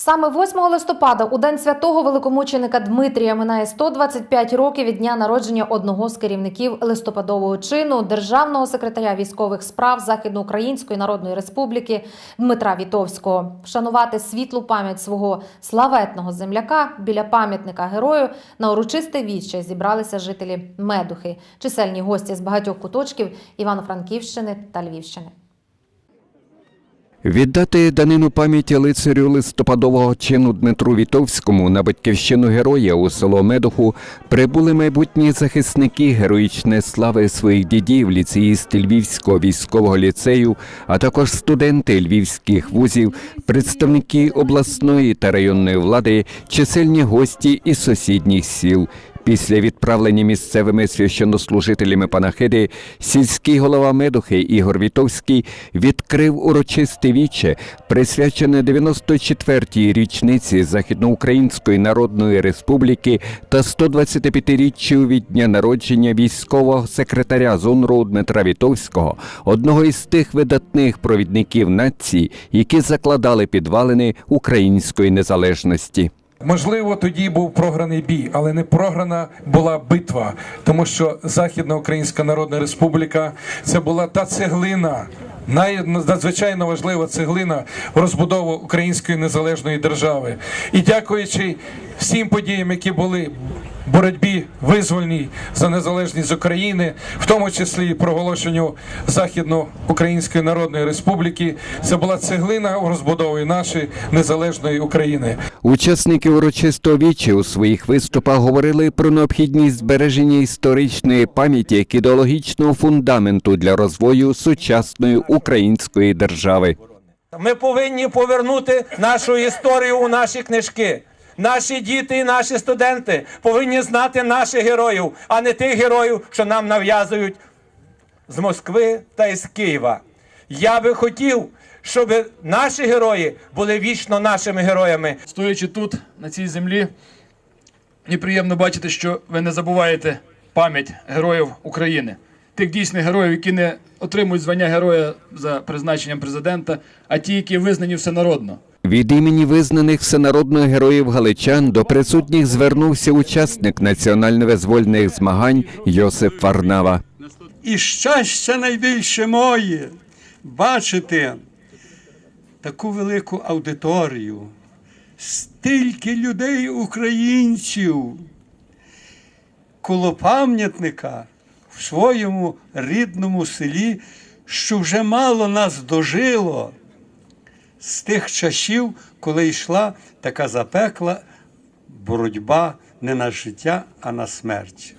Саме 8 листопада, у день святого великомученика Дмитрія, минає 125 років від дня народження одного з керівників листопадового чину державного секретаря військових справ Західноукраїнської Народної Республіки Дмитра Вітовського. Вшанувати світлу пам'ять свого славетного земляка біля пам'ятника герою на урочисте віче зібралися жителі Медухи, чисельні гості з багатьох куточків Івано-Франківщини та Львівщини. Віддати данину пам'яті лицарю листопадового чину Дмитру Вітовському на батьківщину героя у село Медуху прибули майбутні захисники героїчної слави своїх дідів, ліцеїсти Львівського військового ліцею, а також студенти львівських вузів, представники обласної та районної влади, чисельні гості із сусідніх сіл. Після відправлення місцевими священнослужителями панахиди сільський голова Медухи Ігор Вітовський відкрив урочисте віче, присвячене 94-й річниці Західноукраїнської Народної Республіки та 125-річчю від дня народження військового секретаря ЗУНРу Дмитра Вітовського, одного із тих видатних провідників нації, які закладали підвалини української незалежності. Можливо, тоді був програний бій, але не програна була битва, тому що Західна Українська Народна Республіка це була та цеглина, надзвичайно важлива цеглина в розбудову української незалежної держави. І дякуючи всім подіям, які були боротьбі визвольній за незалежність України, в тому числі і проголошенню Західноукраїнської Народної Республіки, це була цеглина в розбудові нашої незалежної України. Учасники урочистого вічі у своїх виступах говорили про необхідність збереження історичної пам'яті як ідеологічного фундаменту для розвою сучасної української держави. Ми повинні повернути нашу історію у наші книжки. Наші діти і наші студенти повинні знати наших героїв, а не тих героїв, що нам нав'язують з Москви та із Києва. Я би хотів, щоб наші герої були вічно нашими героями. Стоячи тут, на цій землі, мені приємно бачити, що ви не забуваєте пам'ять героїв України, тих дійсних героїв, які не отримують звання героя за призначенням президента, а ті, які визнані всенародно. Від імені визнаних всенародних героїв галичан до присутніх звернувся учасник національно-визвольних змагань Йосип Варнава. І щастя найбільше моє бачити таку велику аудиторію, стільки людей, українців, коло пам'ятника в своєму рідному селі, що вже мало нас дожило з тих часів, коли йшла така запекла боротьба не на життя, а на смерть.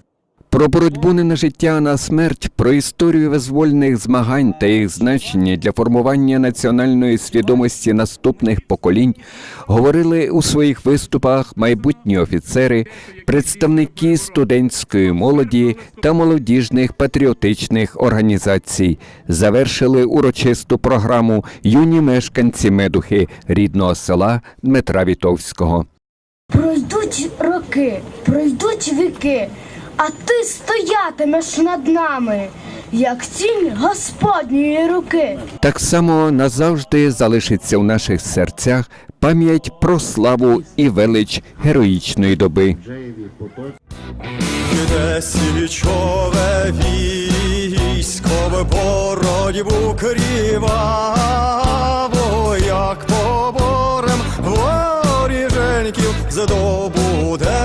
Про боротьбу не на життя, а на смерть, про історію визвольних змагань та їх значення для формування національної свідомості наступних поколінь говорили у своїх виступах майбутні офіцери, представники студентської молоді та молодіжних патріотичних організацій. Завершили урочисту програму юні мешканці Медухи рідного села Дмитра Вітовського. Пройдуть роки, пройдуть віки, а ти стоятимеш над нами, як тінь Господньої руки. Так само назавжди залишиться в наших серцях пам'ять про славу і велич героїчної доби. Іде січове військо боротьбу кріваво, як поборем воріженьків славу.